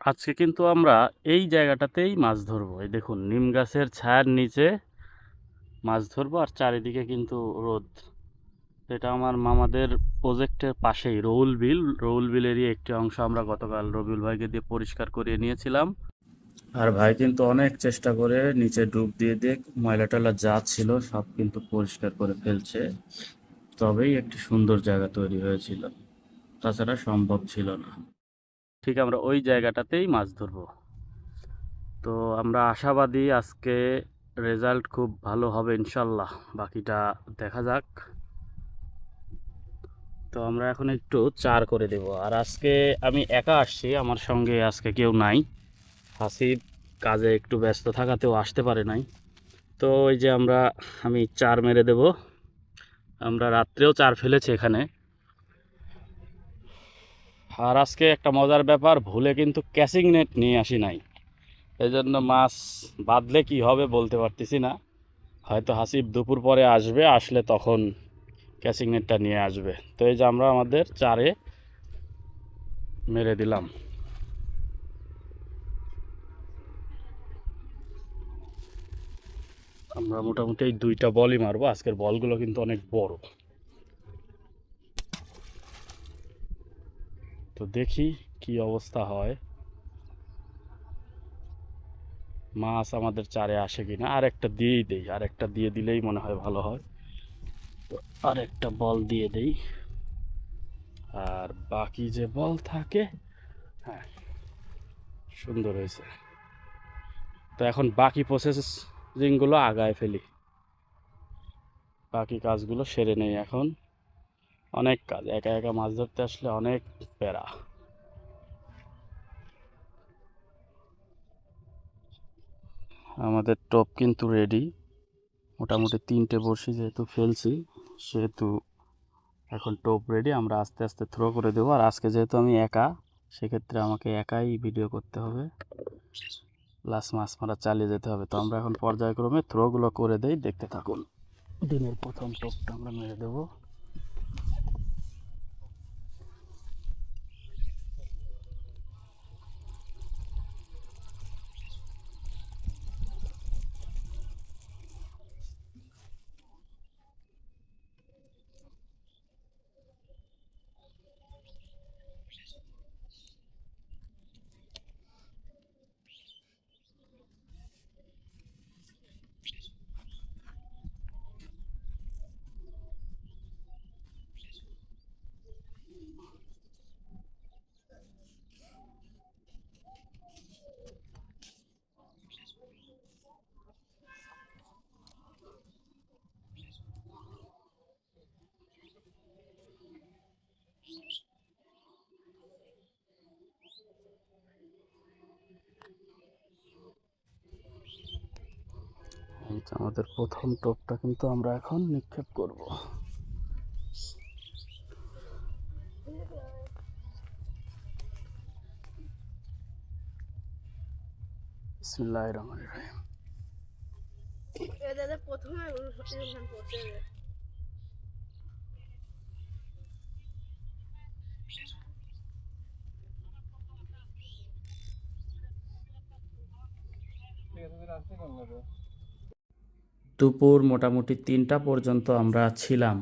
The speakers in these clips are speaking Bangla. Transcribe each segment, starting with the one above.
আজকে কিন্তু আমরা এই জায়গাটাতেই মাছ ধরবো। এই দেখুন, নিম গাছের ছায়ার নিচে মাছ ধরবো আর চারিদিকে কিন্তু রোদ। এটা আমার মামাদের প্রজেক্টের পাশেই রৌল বিল। রৌল বিলেরই একটি অংশ আমরা গতকাল রবিউল ভাইকে দিয়ে পরিষ্কার করিয়ে নিয়েছিলাম। আর ভাই কিন্তু অনেক চেষ্টা করে নিচে ডুব দিয়ে দিয়ে ময়লা টয়লা যা ছিল সব কিন্তু পরিষ্কার করে ফেলছে। তবেই একটি সুন্দর জায়গা তৈরি হয়েছিল। তাছাড়া সম্ভব ছিল না। ঠিক আমরা ওই জায়গাটাতেই মাছ ধরবো। তো আমরা আশাবাদী আজকে রেজাল্ট খুব ভালো হবে ইনশাল্লাহ। বাকিটা দেখা যাক। তো আমরা এখন একটু চার করে দেব। আর আজকে আমি একা আসছি, আমার সঙ্গে আজকে কেউ নাই। হাসিব কাজে একটু ব্যস্ত থাকাতেও আসতে পারে নাই। তো ওই যে আমরা, আমি চার মেরে দেব। আমরা রাত্রেও চার ফেলেছি এখানে। আর আজকে একটা মজার ব্যাপার, ভুলে কিন্তু ক্যাচিং নেট নিয়ে আসি নাই। এই জন্য মাছ বাঁধলে কি হবে বলতে পারতেছি না। হয়তো হাসিব দুপুর পরে আসবে, আসলে তখন ক্যাচিং নেটটা নিয়ে আসবে। তো এই যে আমরা আমাদের চারে মেরে দিলাম। আমরা মোটামুটি এই দুইটা বলই মারবো, আজকের বলগুলো কিন্তু অনেক বড়। তো দেখি কি অবস্থা হয়। মাছ আমাদের চারে আসে কিনা? আর একটা দিয়েই দেই আর একটা দিয়ে দিলেই মনে হয় ভালো হয়। তো আর একটা বল দিয়ে দেই। আর বাকি যে বল থাকে হ্যাঁ সুন্দর হয়েছে। তো এখন বাকি প্রসেসিংগুলো আগায় ফেলি। বাকি কাজগুলো সেরে নেই এখন। অনেক কাজ, একা একা মাছ ধরতে আসলে অনেক প্যারা। আমাদের টপ কিন্তু রেডি মোটামুটি তিনটে বড়শি যেহেতু ফেলছি, সেহেতু এখন টোপ রেডি আমরা আস্তে আস্তে থ্রো করে দেবো। আর আজকে যেহেতু আমি একা, সেক্ষেত্রে আমাকে একাই ভিডিও করতে হবে। প্লাস মাছ মারা চালিয়ে যেতে হবে। তো আমরা এখন পর্যায়ক্রমে থ্রোগুলো করে দেই, দেখতে থাকুন। দিনের প্রথম টোপটা আমরা মেরে দেবো। আমাদের প্রথম টোপটা কিন্তু আমরা এখন নিক্ষেপ করব। বিসমিল্লাহ রহমান রহিম। দাদা প্রথমে দুপুর মোটামুটি তিনটা পর্যন্ত আমরা ছিলাম।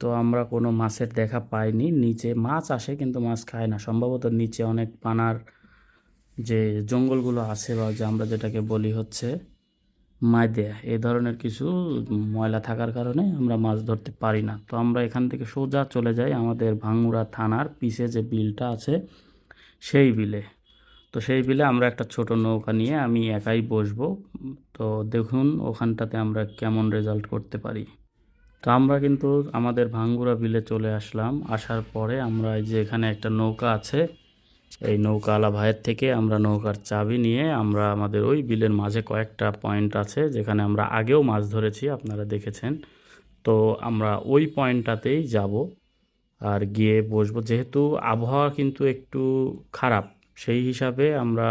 তো আমরা কোনো মাছের দেখা পাইনি। নিচে মাছ আসে কিন্তু মাছ খায় না। সম্ভবত নিচে অনেক পানার যে জঙ্গলগুলো আছে বা যে আমরা যেটাকে বলি হচ্ছে মাইদে এ ধরনের কিছু ময়লা থাকার কারণে আমরা মাছ ধরতে পারি না। তো আমরা এখান থেকে সোজা চলে যাই আমাদের ভাঙ্গুড়া থানার পিছে যে বিলটা আছে, সেই বিলে। তো সেই বিলে আমরা একটা ছোট নৌকা নিয়ে আমি একাই বসবো। তো দেখুন ওখানটাতে আমরা কেমন রেজাল্ট করতে পারি। তো আমরা কিন্তু আমাদের ভাঙ্গুরা বিলে চলে আসলাম। আসার পরে আমরা এই যে এখানে একটা নৌকা আছে, এই নৌকাওয়ালা ভাইয়ের থেকে আমরা নৌকার চাবি নিয়ে আমরা আমাদের ওই বিলের মাঝে কয়েকটা পয়েন্ট আছে, যেখানে আমরা আগেও মাছ ধরেছি, আপনারা দেখেছেন। তো আমরা ওই পয়েন্টটাতেই যাব আর গিয়ে বসবো। যেহেতু আবহাওয়া কিন্তু একটু খারাপ, সেই হিসাবে আমরা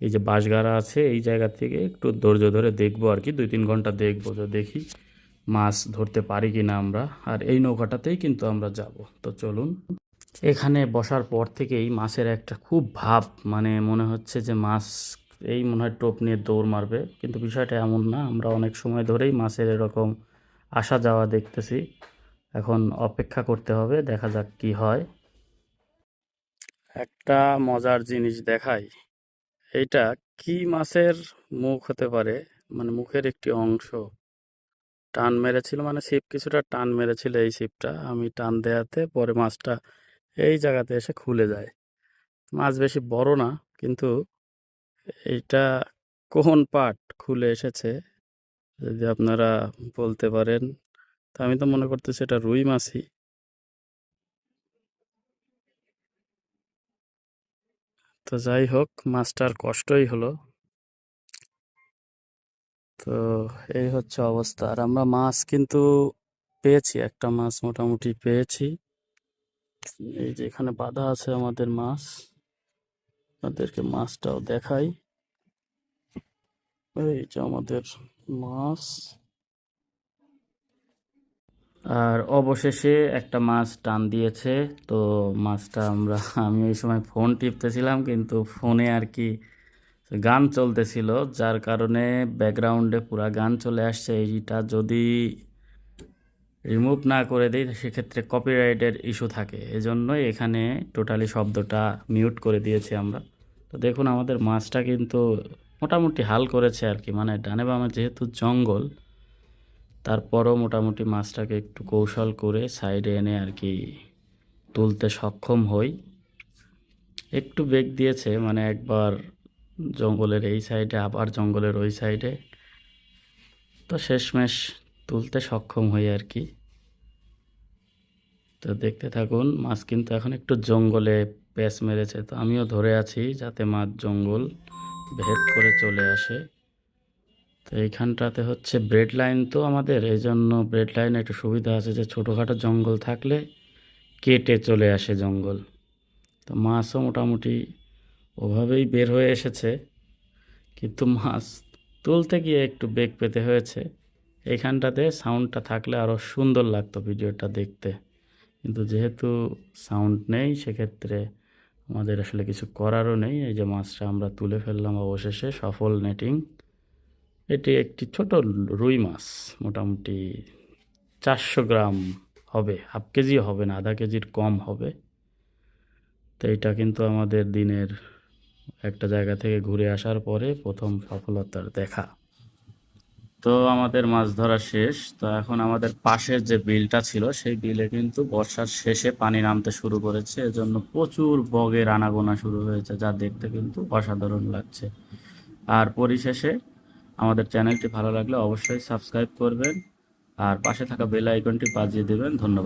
এই যে বাঁশগাড়া আছে, এই জায়গা থেকে একটু ধৈর্য ধরে দেখব আর কি, দুই তিন ঘণ্টা দেখব তো দেখি মাছ ধরতে পারি কি না আমরা। আর এই নৌকাটাতেই কিন্তু আমরা যাব। তো চলুন। এখানে বসার পর থেকেই মাছের একটা খুব ভাব মানে মনে হচ্ছে যে মাছ এই মনে হয় টোপ নিয়ে দৌড় মারবে। কিন্তু বিষয়টা এমন না, আমরা অনেক সময় ধরেই মাছের এরকম আসা যাওয়া দেখতেছি। এখন অপেক্ষা করতে হবে, দেখা যাক কি হয়। একটা মজার জিনিস দেখাই। এইটা কি মাছের মুখ হতে পারে? মানে মুখের একটি অংশ। টান মেরেছিল মানে ছিপ, কিছুটা টান মেরেছিল এই ছিপটা। আমি টান দেয়াতে পরে মাছটা এই জায়গাতে এসে খুলে যায়। মাছ বেশি বড় না, কিন্তু এইটা কোন পাট খুলে এসেছে যদি আপনারা বলতে পারেন? তো আমি তো মনে করতেছি এটা রুই মাছই। তো যাই হোক, মাছটার কষ্টই হলো। তো এই হচ্ছে অবস্থা। আর আমরা মাছ কিন্তু পেয়েছি, একটা মাছ মোটামুটি পেয়েছি। এই যে এখানে বাঁধা আছে আমাদের মাছ। আপনাদেরকে মাছটাও দেখাই। এই যে আমাদের মাছ। আর অবশেষে একটা মাছ টান দিয়েছে। তো মাছটা আমরা, আমি ওই সময় ফোন টিপতেছিলাম, কিন্তু ফোনে আর কি গান চলতেছিল, যার কারণে ব্যাকগ্রাউন্ডে পুরা গান চলে আসছে। এইটা যদি রিমুভ না করে দিই, সেক্ষেত্রে কপিরাইটের ইস্যু থাকে। এজন্যই এখানে টোটালি শব্দটা মিউট করে দিয়েছি আমরা। তো দেখুন, আমাদের মাছটা কিন্তু মোটামুটি হাল করেছে আর কি। মানে ডানে বামে যেহেতু জঙ্গল তারপরও মোটামুটি মাছটাকে একটু কৌশল করে সাইডে এনে আর কি তুলতে সক্ষম হই। একটু বেগ দিয়েছে মানে একবার জঙ্গলের এই সাইডে, আবার জঙ্গলের ওই সাইডে। তো শেষমেশ তুলতে সক্ষম হই আর কি। তো দেখতে থাকুন, মাছ কিন্তু এখন একটু জঙ্গলে প্যাঁচ মেরেছে। তো আমিও ধরে আছি যাতে মাছ জঙ্গল ভেদ করে চলে আসে। তো এইখানটাতে হচ্ছে ব্রেড লাইন তো আমাদের। এই জন্য ব্রেড লাইনে একটু সুবিধা আছে যে ছোটোখাটো জঙ্গল থাকলে কেটে চলে আসে জঙ্গল। তো মাছও মোটামুটি ওভাবেই বের হয়ে এসেছে। কিন্তু মাছ তুলতে গিয়ে একটু বেগ পেতে হয়েছে। এইখানটাতে সাউন্ডটা থাকলে আরও সুন্দর লাগতো ভিডিওটা দেখতে। কিন্তু যেহেতু সাউন্ড নেই, সেক্ষেত্রে আমাদের আসলে কিছু করারও নেই। এই যে মাছটা আমরা তুলে ফেললাম অবশেষে, সফল নেটিং এটি একটি ছোট রুই মাছ, মোটামুটি চারশো গ্রাম হবে, হাফ কেজি হবে না, আধা কেজির কম হবে। তো এটা কিন্তু আমাদের দিনের একটা জায়গা থেকে ঘুরে আসার পরে প্রথম সফলতার দেখা। তো আমাদের মাছ ধরা শেষ। তো এখন আমাদের পাশের যে বিলটা ছিল, সেই বিলে কিন্তু বর্ষার শেষে পানি নামতে শুরু করেছে। এজন্য প্রচুর বগের আনাগোনা শুরু হয়েছে, যা দেখতে কিন্তু অসাধারণ লাগছে। আর পরিশেষে আমাদের চ্যানেলটি ভালো লাগলে অবশ্যই সাবস্ক্রাইব করবেন আর পাশে থাকা বেল আইকনটি বাজিয়ে দেবেন। ধন্যবাদ।